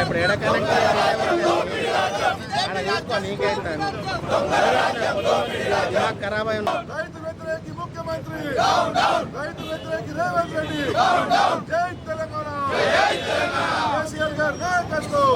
ఇప్పుడు ఎడ కనెక్ట్ చూసుకో నీకేంటాను ఖరాబ్ అయి ఉన్నా రైతు వ్యతిరేకి ముఖ్యమంత్రి రైతు వ్యతిరేకి రేవంత్ రెడ్డి జై తెలంగాణ. కేసీఆర్ గారి నాయకత్వం.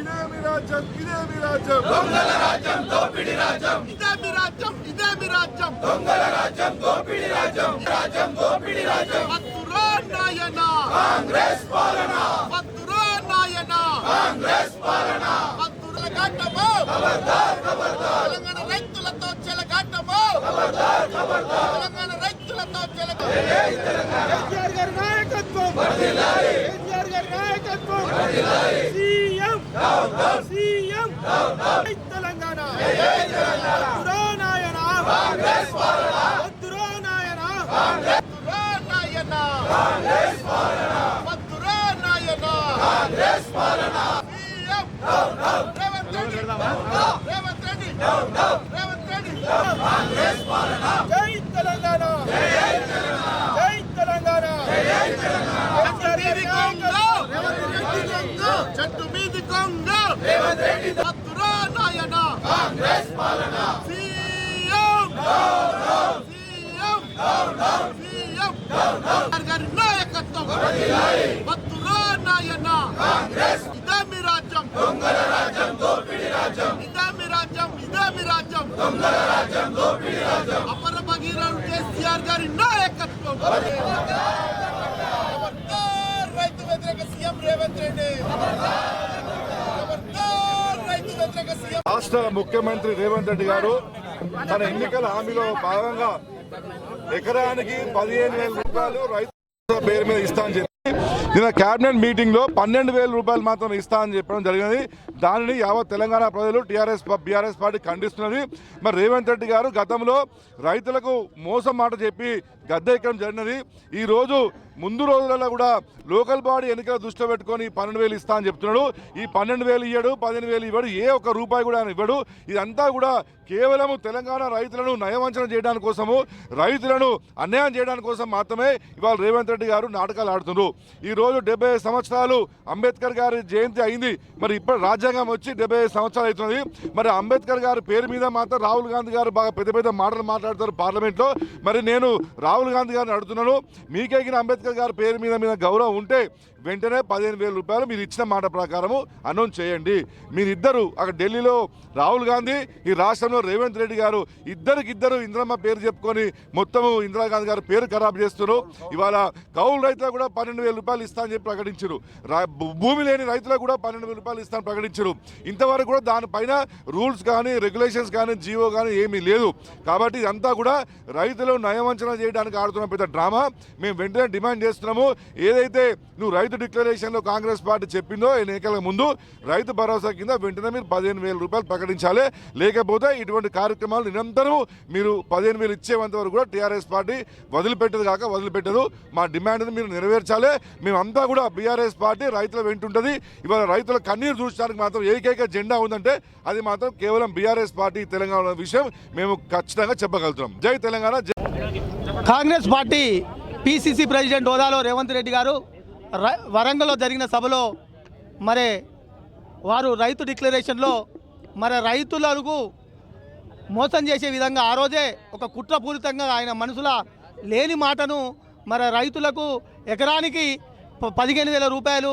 ఇదే మీ రాజ్యం ఇదే మీ రాజ్యం. ఇదే మీ రాజ్యం ఇదే మీ రాజ్యం. దొంగల రాజ్యం దోపిడి రాజ్యం. రాజ్యం దోపిడి రాజ్యం. పత్తురా నాయన. కాంగ్రెస్ పాలన తెలంగాణ రైతులతో చెలగాటము కేసీఆర్ గారి నాయకత్వం. కేసీఆర్ గారి నాయకత్వం. సీఎం. సీఎం. తెలంగాణ. వద్దురా నాయన కాంగ్రెస్ పాలన వద్దురా నాయన పత్తురా నాయన కాంగ్రెస్ పాలన సీఎం. రేవంత్ రెడ్డి. రేవంత్ రెడ్డి కాంగ్రెస్ పాలన జై తెలంగాణ జై తెలంగాణ చెట్టు మీది కొంగ రేవంత్ రెడ్డి పత్తురా నాయన కాంగ్రెస్ పాలన సీఎం సీఎం సీఎం గారి నాయకత్వం. నాయన. కాంగ్రెస్. ఇదే మీ రాజ్యం. దొంగల రాజ్యం దోపిడి రాజ్యం. ఇదే మీ రాజ్యం. ఇదే మీ రాజ్యం. దొంగల రాజ్యం దోపిడి రాజ్యం. అపర భగీరథుడు కేసీఆర్ గారి నాయకత్వం. ఖబర్దార్ రైతు వ్యతిరేక సీఎం రేవంత్ రెడ్డి ఖబర్దార్ రైతు వ్యతిరేక సీఎం రాష్ట్ర ముఖ్యమంత్రి రేవంత్ రెడ్డి గారు తన ఎన్నికల హామీలో భాగంగా ఎకరానికి పదిహేను వేల రూపాయలు రైతు పేరు మీద ఇస్తా అని నిన్న కేబినెట్ మీటింగ్లో పన్నెండు వేల రూపాయలు మాత్రం ఇస్తా అని చెప్పడం జరిగినది దానిని యావత్ తెలంగాణ ప్రజలు టీఆర్ఎస్ బీఆర్ఎస్ పార్టీ ఖండిస్తున్నది. మరి రేవంత్ రెడ్డి గారు గతంలో రైతులకు మోసం మాట చెప్పి గద్దె ఎక్కడం జరిగినది. ఈ రోజు ముందు రోజులలో కూడా లోకల్ బాడీ ఎన్నికల దృష్టిలో పెట్టుకొని పన్నెండు వేలు ఇస్తా అని చెప్తున్నాడు. ఈ పన్నెండు వేలు ఇవ్వడు పదిహేను వేలు ఇవ్వడు ఏ ఒక్క రూపాయి కూడా ఆయన ఇవ్వడు. ఇదంతా కూడా కేవలం తెలంగాణ రైతులను నయవంచన చేయడానికి కోసము రైతులను అన్యాయం చేయడానికి కోసం మాత్రమే ఇవాళ రేవంత్ రెడ్డి గారు నాటకాలు ఆడుతున్నారు ఈ రోజు డెబ్బై సంవత్సరాలు అంబేద్కర్ గారి జయంతి అయింది. మరి ఇప్పుడు రాజ్యాంగం వచ్చి డెబ్బై సంవత్సరాలు అవుతుంది మరి అంబేద్కర్ గారి పేరు మీద మాత్రం రాహుల్ గాంధీ గారు బాగా పెద్ద పెద్ద మాటలు మాట్లాడతారు పార్లమెంట్లో. మరి నేను రాహుల్ గాంధీ గారిని అడుగుతున్నాను. మీకెగిన అంబేద్కర్ గారి పేరు మీద మీద గౌరవం ఉంటే వెంటనే పదిహేను వేల రూపాయలు మీరు ఇచ్చిన మాట ప్రకారము అనౌన్స్ చేయండి. మీరిద్దరు అక్కడ ఢిల్లీలో రాహుల్ గాంధీ ఈ రాష్ట్రంలో రేవంత్ రెడ్డి గారు ఇద్దరికి ఇద్దరు ఇంద్రమ్మ పేరు చెప్పుకొని మొత్తము ఇందిరాగాంధీ గారు పేరు ఖరాబ్ చేస్తున్నారు. ఇవాళ కౌలు రైతులకు కూడా పన్నెండు వేల రూపాయలు ఇస్తా అని చెప్పి ప్రకటించారు. భూమి లేని రైతులకు కూడా పన్నెండు వేల రూపాయలు ఇస్తాను ప్రకటించారు. ఇంతవరకు కూడా దానిపైన రూల్స్ కానీ రెగ్యులేషన్స్ కానీ జీవో కానీ ఏమీ లేదు. కాబట్టి ఇదంతా కూడా రైతులు నయవంచన చేయడానికి ఆడుతున్న పెద్ద డ్రామా. మేము వెంటనే డిమాండ్ చేస్తున్నాము. ఏదైతే నువ్వు రైతు రైతు డిక్లరేషన్లో కాంగ్రెస్ పార్టీ చెప్పిందో ఎన్నికల ముందు రైతు భరోసా కింద వెంటనే మీరు పదిహేను వేల రూపాయలు ప్రకటించాలి. లేకపోతే ఇటువంటి కార్యక్రమాలు నిరంతరం మీరు పదిహేను వేలు ఇచ్చేంత వరకు కూడా టీఆర్ఎస్ పార్టీ వదిలిపెట్టదు కాక వదిలిపెట్టదు. మా డిమాండ్ని మీరు నెరవేర్చాలి. మేమంతా కూడా బీఆర్ఎస్ పార్టీ రైతుల వెంటుంటుంది ఇవాళ రైతుల కన్నీరు చూసడానికి మాత్రం ఏకైక జెండా ఉందంటే అది మాత్రం కేవలం బీఆర్ఎస్ పార్టీ తెలంగాణ విషయం మేము ఖచ్చితంగా చెప్పగలుగుతాం. జై తెలంగాణ జై కాంగ్రెస్ పార్టీ పిసిసి ప్రెసిడెంట్ హోదాలో రేవంత్ రెడ్డి గారు వరంగల్లో జరిగిన సభలో మరి వారు రైతు డిక్లరేషన్లో మరి రైతులకు మోసం చేసే విధంగా ఆ రోజే ఒక కుట్రపూరితంగా ఆయన మనసుల లేని మాటను మరి రైతులకు ఎకరానికి ప- పదిహేను వేల రూపాయలు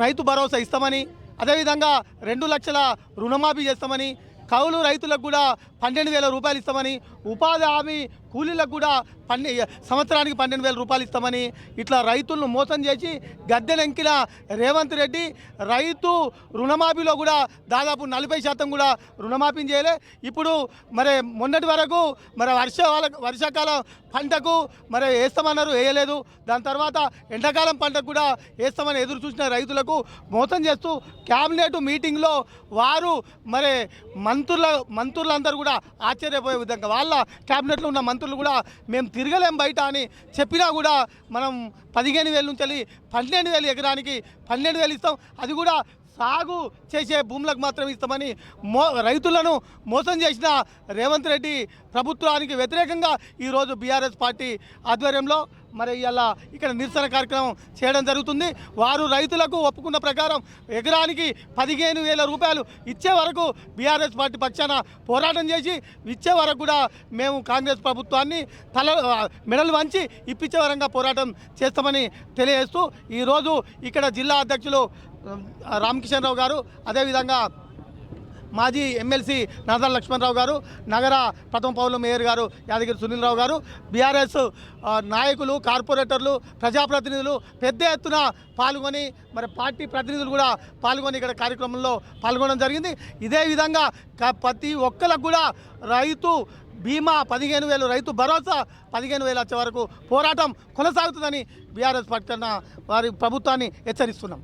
రైతు భరోసా ఇస్తామని అదేవిధంగా రెండు లక్షల రుణమాఫీ చేస్తామని కౌలు రైతులకు కూడా పన్నెండు వేల రూపాయలు ఇస్తామని ఉపాధి హామీ కూలీలకు కూడా పన్నె సంవత్సరానికి పన్నెండు వేల రూపాయలు ఇస్తామని ఇట్లా రైతులను మోసం చేసి గద్దెనెంకిన రేవంత్ రెడ్డి రైతు రుణమాఫీలో కూడా దాదాపు నలభై శాతం కూడా రుణమాఫీ చేయలే. ఇప్పుడు మరి మొన్నటి వరకు మరి వర్ష వర్షాకాలం పంటకు మరి వేస్తామన్నారు వేయలేదు. దాని తర్వాత ఎండాకాలం పంటకు కూడా వేస్తామని ఎదురు చూసిన రైతులకు మోసం చేస్తూ క్యాబినెట్ మీటింగ్లో వారు మరి మంత్రుల మంత్రులందరూ కూడా ఆశ్చర్యపోయే విధంగా వాళ్ళ క్యాబినెట్లో ఉన్న మంత్రులు కూడా మేము తిరగలేం బయట అని చెప్పినా కూడా మనం పదిహేను వేల నుంచి వెళ్ళి పన్నెండు వేలు ఎకరానికి పన్నెండు వేలు ఇస్తాం. అది కూడా సాగు చేసే భూములకు మాత్రం ఇస్తామని మో రైతులను మోసం చేసిన రేవంత్ రెడ్డి ప్రభుత్వానికి వ్యతిరేకంగా ఈరోజు బీఆర్ఎస్ పార్టీ ఆధ్వర్యంలో మరి ఇలా ఇక్కడ నిరసన కార్యక్రమం చేయడం జరుగుతుంది. వారు రైతులకు ఒప్పుకున్న ప్రకారం ఎకరానికి పదిహేను వేల రూపాయలు ఇచ్చే వరకు బీఆర్ఎస్ పార్టీ పక్షాన పోరాటం చేసి ఇచ్చే వరకు కూడా మేము కాంగ్రెస్ ప్రభుత్వాన్ని తల మెడలు వంచి ఇప్పించే వరంగా పోరాటం చేస్తామని తెలియజేస్తూ ఈరోజు ఇక్కడ జిల్లా అధ్యక్షులు రామకిషన్ రావు గారు అదేవిధంగా మాజీ ఎమ్మెల్సీ నాదల లక్ష్మణరావు గారు నగర ప్రథమ పౌరుల మేయర్ గారు యాదగిరి సునీల్రావు గారు బీఆర్ఎస్ నాయకులు కార్పొరేటర్లు ప్రజాప్రతినిధులు పెద్ద ఎత్తున పాల్గొని మరి పార్టీ ప్రతినిధులు కూడా పాల్గొని ఇక్కడ కార్యక్రమంలో పాల్గొనడం జరిగింది. ఇదే విధంగా ప్రతి ఒక్కరికి కూడా రైతు బీమా పదిహేను వేలు రైతు భరోసా పదిహేను వేలు వచ్చే వరకు పోరాటం కొనసాగుతుందని బీఆర్ఎస్ పార్టీ వారి ప్రభుత్వాన్ని హెచ్చరిస్తున్నాం.